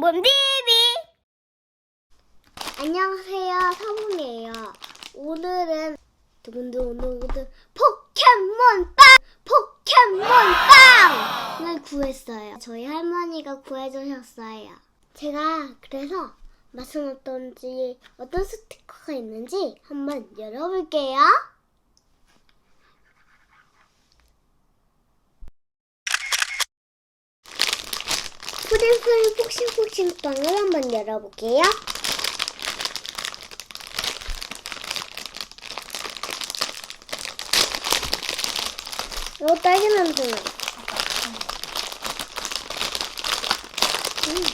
봄봄 TV 안녕하세요 서문이에요. 오늘은 두근두근 두근 포켓몬 빵! 포켓몬 빵을 구했어요. 저희 할머니가 구해주셨어요. 제가 그래서 맛은 어떤지 어떤 스티커가 있는지 한번 열어볼게요 푸딩푸딩 폭신폭신 빵을 한번 열어볼게요. 오, 딸기 냄새 나. 음.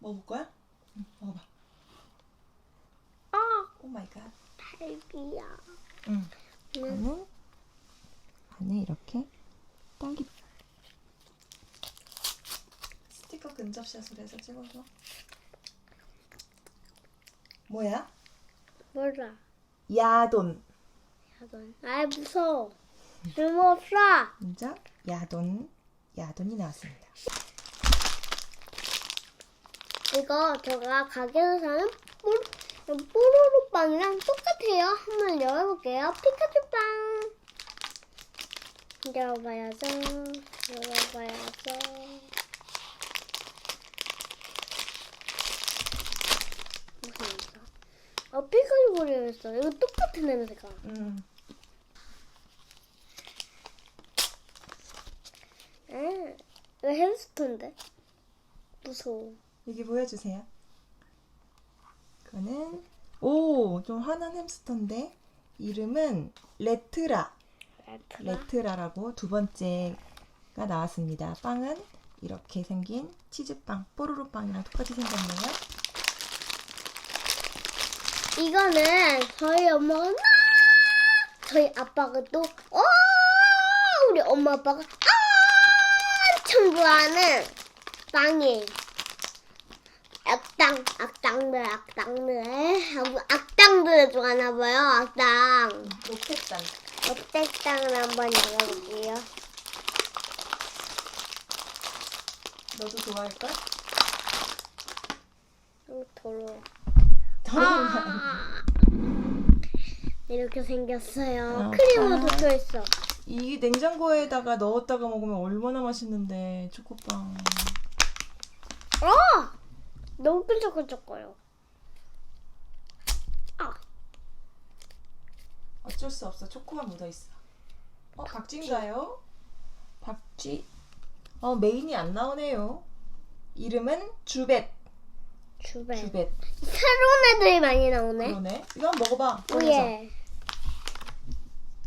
먹어볼 거야? 응, 먹어봐. 아, 딸기야. 응. 음. 안에 안에 이렇게 딸기 스티커 근접샷을 해서 찍어서 뭐야? 몰라. 야돈 야돈. 아, 무서워. 쓸모 없어. 진짜 야돈 야돈이 나왔습니다. 이거 제가 가게에서 사는 뽀- 뽀로로 빵이랑 똑같아요. 한번 열어볼게요. 피카츄 빵. 열어봐야죠. 열어봐야죠. 무슨 냄새? 어, 피카츄 그림했어. 이거 똑같은 냄새가. 음. 아, 이거 햄스터인데? 무서워. 여기 보여주세요. 그거는 오 좀 화난 햄스터인데 이름은 레트라. 레트라. 레트라 라고 두 번째가 나왔습니다. 빵은 이렇게 생긴 치즈빵, 뽀로로 빵이랑 똑같이 생겼네요. 이거는 저희 엄마가 나 저희 아빠가 또 어! 우리 엄마 아빠가 엄청 좋아하는 빵이 악당 악당들 악당들 악당들을 좋아하나 봐요 악당 로켓빵. 롯데땅을 한번 열어볼게요 너도 좋아할걸? 좀 더러워 더러운 아. 이렇게 생겼어요 어, 크림으로 아. 덮여 있어 이 냉장고에다가 넣었다가 먹으면 얼마나 맛있는데 초코빵. 어! 너무 끈적끈적거려. 아, 어쩔 수 없어. 초코가 묻어 있어. 어 박쥐인가요? 박쥐. 어 메인이 안 나오네요. 이름은 주벳. 주배. 주벳. 새로운 애들이 많이 나오네. 그러네. 이거 한번 먹어봐. 꺼내서. 오예.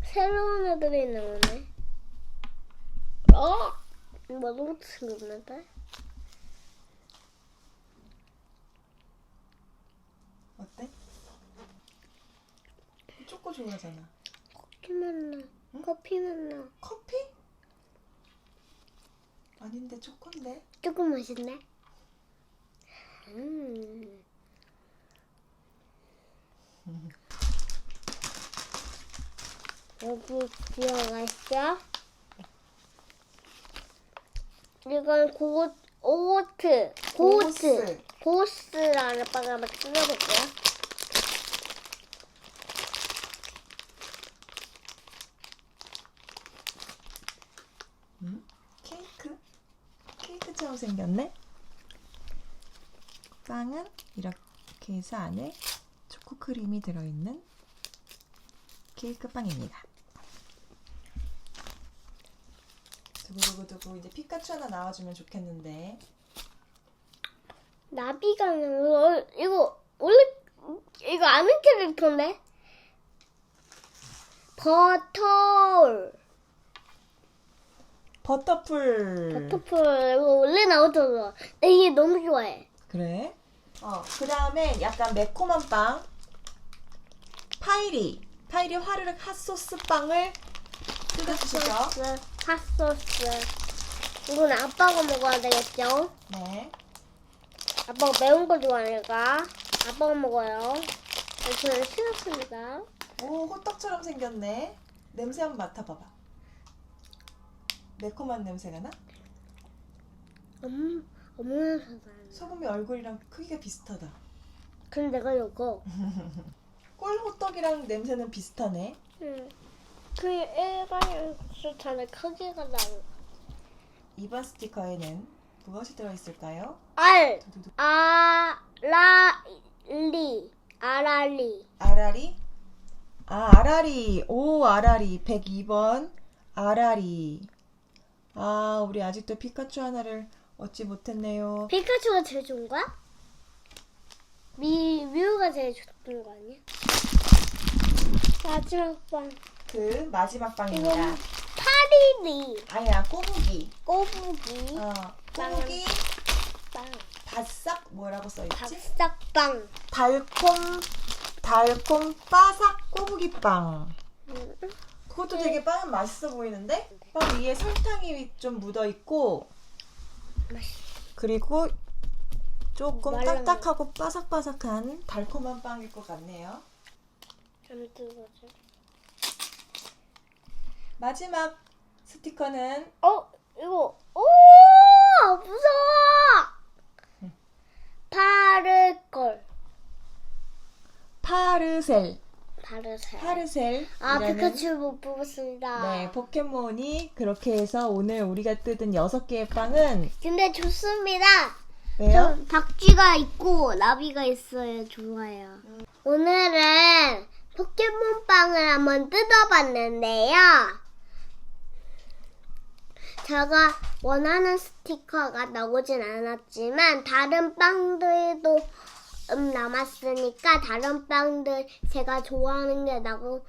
새로운 애들이 나오네. 어? 이거 너무 싱겁는데? 어때? 초코 좋아하잖아. 커피 맛 나. 응? 커피 맛 나. 커피? 아닌데 초코인데? 조금 맛있네. 음. 여기 들어가 있어. 이건 고, 오트, 고트, 고스라는 빵을 한번 뜯어볼게요. 응? 케이크? 케이크처럼 생겼네? 빵은 이렇게 해서 안에 초코 크림이 들어있는 케이크 빵입니다. 두구두구두구 이제 피카츄 하나 나와주면 좋겠는데 나비가 나와. 이거 원래 이거 아는 캐릭터인데? 버터 버터풀 버터풀 이거 원래 나오잖아. 나 이게 너무 좋아해. 그래? 어, 그 다음에 약간 매콤한 빵. 파이리. 파이리 화르륵 핫소스 빵을 뜯어주시죠. 핫소스, 핫소스. 이건 아빠가 먹어야 되겠죠? 네. 아빠가 매운 거 좋아하니까 아빠가 먹어요. 저는 싫었습니다. 오, 호떡처럼 생겼네. 냄새 한번 맡아봐봐. 매콤한 냄새가 나? 음, 엄마 사랑. 소금이 얼굴이랑 크기가 비슷하다. 근데 내가 이거. 꿀 호떡이랑 냄새는 비슷하네. 응. 그 일반인 수차는 크기가 다르. 이번 스티커에는 무엇이 들어있을까요? 알, 두두두. 아라리, 아라리. 아라리? 아, 아라리. 오, 아라리. 102번. 아라리. 아, 우리 아직도 피카츄 하나를 얻지 못했네요. 피카츄가 제일 좋은 거야? 미, 뮤가 제일 좋은 거 아니야? 마지막 번. 그 마지막 방입니다. 이건 파리리, 아야, 꼬부기. 꼬부기, 어, 꼬부기. 빵, 바싹 뭐라고 써있지? 밥싹빵. 달콤, 달콤, 바삭 꼬부기 빵. 음, 그것도 되게 빵은 맛있어 보이는데? 빵 위에 설탕이 좀 묻어 있고, 맛있어. 그리고 조금. 딱딱하고 바삭바삭한 달콤한 빵일 것 같네요. 좀 뜨거워져. 마지막 스티커는 어, 이거, 오! 무서워! 파르걸. 파르셀. 파르셀. 파르셀. 아, 피카츄 못 뽑았습니다. 네, 포켓몬이 그렇게 해서 오늘 우리가 뜯은 여섯 개의 빵은 근데 좋습니다. 왜요? 좀 박쥐가 있고 나비가 있어요. 좋아요. 오늘은 포켓몬 빵을 한번 뜯어봤는데요. 제가 원하는 스티커가 나오진 않았지만 다른 빵들도 음, 남았으니까 다른 빵들 제가 좋아하는 게 나고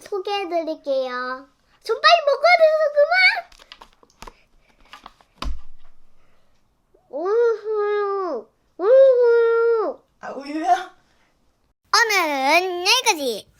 소개해 드릴게요. 좀 빨리 먹어야 돼서 그만! 우유, 우유. 아, 우유야? 오늘은 여기까지!